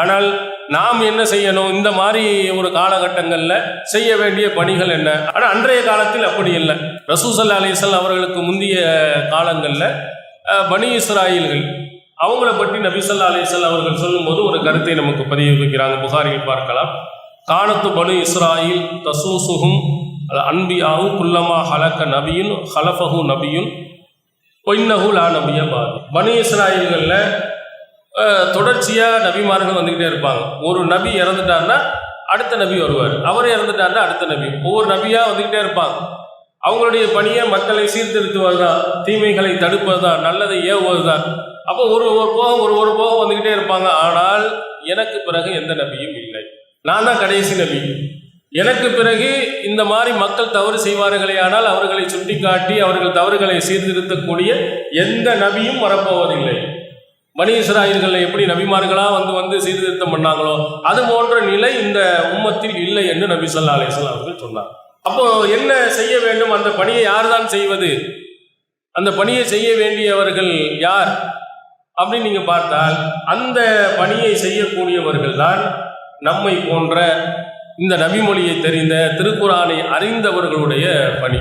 ஆனால் நாம் என்ன செய்யணும்? இந்த மாதிரி ஒரு காலகட்டங்களில் செய்ய வேண்டிய பணிகள் என்ன? ஆனால் அன்றைய காலத்தில் அப்படி இல்லை. ரசூசல்லா அலிசல் அவர்களுக்கு முந்தைய காலங்களில் பனி இஸ்ராயில்கள் அவங்கள பற்றி நபிசல்லா அலிசல் அவர்கள் சொல்லும்போது ஒரு கருத்தை நமக்கு பதிவு வைக்கிறாங்க புகாரில் பார்க்கலாம். காணத்து பனு இஸ்ராயில் தசூசுகும் அன்பியாவும் குல்லமா ஹலக்க நபியும் ஹலஃபஹு நபியும் பொன்னஹு லா நபிய பாது. பனு இஸ்ராயில்களில் தொடர்ச்சியாக நபிமார்கள் வந்துக்கிட்டே இருப்பாங்க. ஒரு நபி இறந்துட்டாருன்னா அடுத்த நபி வருவார். அவர் இறந்துட்டாருன்னா அடுத்த நபி. ஒவ்வொரு நபியாக வந்துக்கிட்டே இருப்பாங்க. அவங்களுடைய பணியை மக்களை சீர்திருத்துவது தான் தீமைகளை தடுப்பது தான் நல்லதை ஏவுவது தான் அப்போ ஒரு ஒரு போகம் ஒரு ஒரு போகம் வந்துக்கிட்டே இருப்பாங்க. ஆனால் எனக்கு பிறகு எந்த நபியும் இல்லை. நான் தான் கடைசி நபி. எனக்கு பிறகு இந்த மாதிரி மக்கள் தவறு செய்வார்களே ஆனால் அவர்களை சுட்டிக்காட்டி அவர்கள் தவறுகளை சீர்திருத்தக்கூடிய எந்த நபியும் வரப்போவதில்லை. பனி இஸ்ராயல்கள் எப்படி நபிமார்களாக வந்து வந்து சீர்திருத்தம் பண்ணாங்களோ அது போன்ற நிலை இந்த உம்மத்தில் இல்லை என்று நபி சொல்லா அலிஸ்லாம் அவர்கள் சொன்னார். அப்போ என்ன செய்ய வேண்டும்? அந்த பணியை யார் தான் செய்வது? அந்த பணியை செய்ய வேண்டியவர்கள் யார்? அப்படின்னு நீங்க பார்த்தால் அந்த பணியை செய்யக்கூடியவர்கள் தான் நம்மை போன்ற இந்த நபிமொழியை தெரிந்த திருக்குறானை அறிந்தவர்களுடைய பணி.